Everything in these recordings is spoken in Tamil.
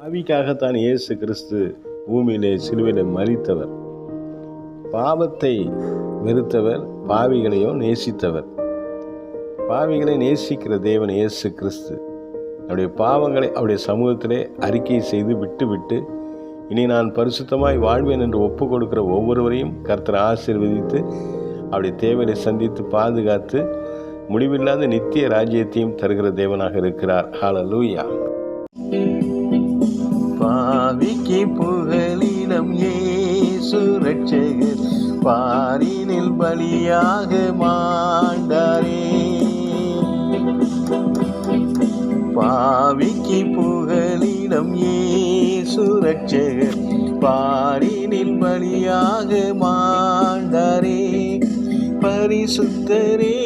பாவிக்காகத்தான் இயேசு கிறிஸ்து பூமியிலே சிலுவையில் மறித்தவர் பாவத்தை வெறுத்தவர் பாவிகளையும் நேசித்தவர். பாவிகளை நேசிக்கிற தேவன் இயேசு கிறிஸ்து. அவருடைய பாவங்களை அவருடைய சமூகத்திலே அறிக்கை செய்து விட்டுவிட்டு இனி நான் பரிசுத்தமாய் வாழ்வேன் என்று ஒப்பு கொடுக்கிற ஒவ்வொருவரையும் கர்த்தர் ஆசீர்வதித்து அவருடைய தேவையை சந்தித்து பாதுகாத்து முடிவில்லாத நித்திய ராஜ்யத்தையும் தருகிற தேவனாக இருக்கிறார். ஹalleluya பாவிக்கு புகலிடம் ஏசு ரட்சகர் பாரினில் பலியாக மாண்டாரே. பாவிக்கு புகலிடம் ஏசு ரட்சகர் பாரினில் பலியாக மாண்டாரே. பரிசுத்தரே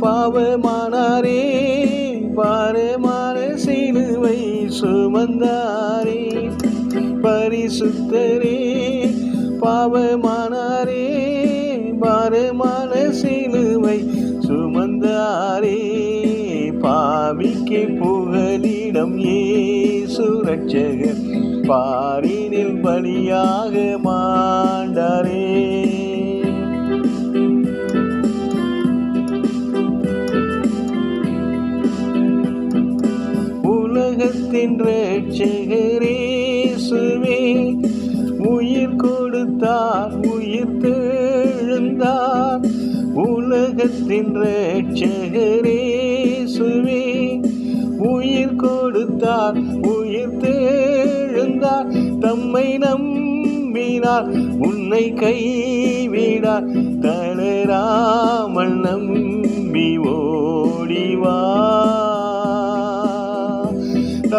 பாவமானாரே. பாரமான சிலுவை சுமந்தாரே. பரிசுத்தரே பாவமானாரே பாரமான சிலுவை சுமந்தாரே பாவிக்கு புகலிடம் ஏ சுரட்சகர் பாரினில் பலியாக மாண்டாரே. உலகத்தின் ரட்சகரேசுவே உயிர் கொடுத்தார் உயிர் தெழுந்தார். உலகத்தின் ரட்சகரேசுவே உயிர் கொடுத்தார் உயிர் தெழுந்தார். தம்மை நம்பினார் உன்னை கைவிடார். தளரா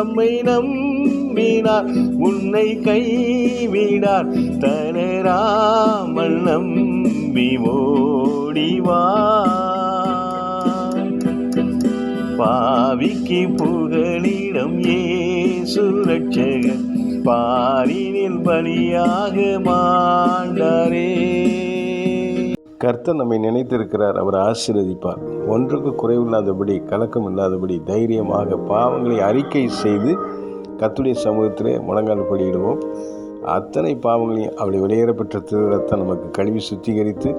தம்மை நம்பினார் உன்னை கைவிடார். தளராமல் நம்பி ஓடிவா பாவிக்கு புகழிடம் ஏ சுரட்சகர் பாரினில் பலியாக மாண்டாரே. கர்த்தர் நம்மை நினைத்திருக்கிறார் அவர் ஆசீர்வதிப்பார். ஒன்றுக்கு குறைவில்லாதபடி கலக்கம் இல்லாதபடி தைரியமாக பாவங்களை அறிக்கை செய்து கத்துடைய சமூகத்திலே முழங்கால் படியிடுவோம். அத்தனை பாவங்களையும் அவளை வெளியேறப்பெற்ற திருரத்தை நமக்கு கழுவி சுத்திகரித்து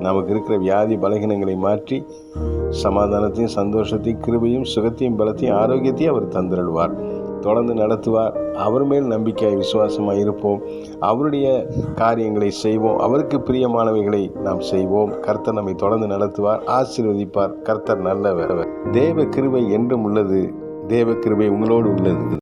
நமக்கு இருக்கிற வியாதி பலகீனங்களை மாற்றி சமாதானத்தையும் சந்தோஷத்தையும் கிருபையும் சுகத்தையும் பலத்தையும் ஆரோக்கியத்தையும் அவர் தந்திருவார் தொடர்ந்து நடத்துவார். அவர் மேல் நம்பிக்கை விசுவாசமாக இருப்போம். அவருடைய காரியங்களை செய்வோம். அவருக்கு பிரியமானவைகளை நாம் செய்வோம். கர்த்தர் நம்மை தொடர்ந்து நடத்துவார். ஆசீர்வதிப்பார். கர்த்தர் நல்லவர். தேவ கிருபை என்றும் உள்ளது. தேவ கிருபை உங்களோடு உள்ளது.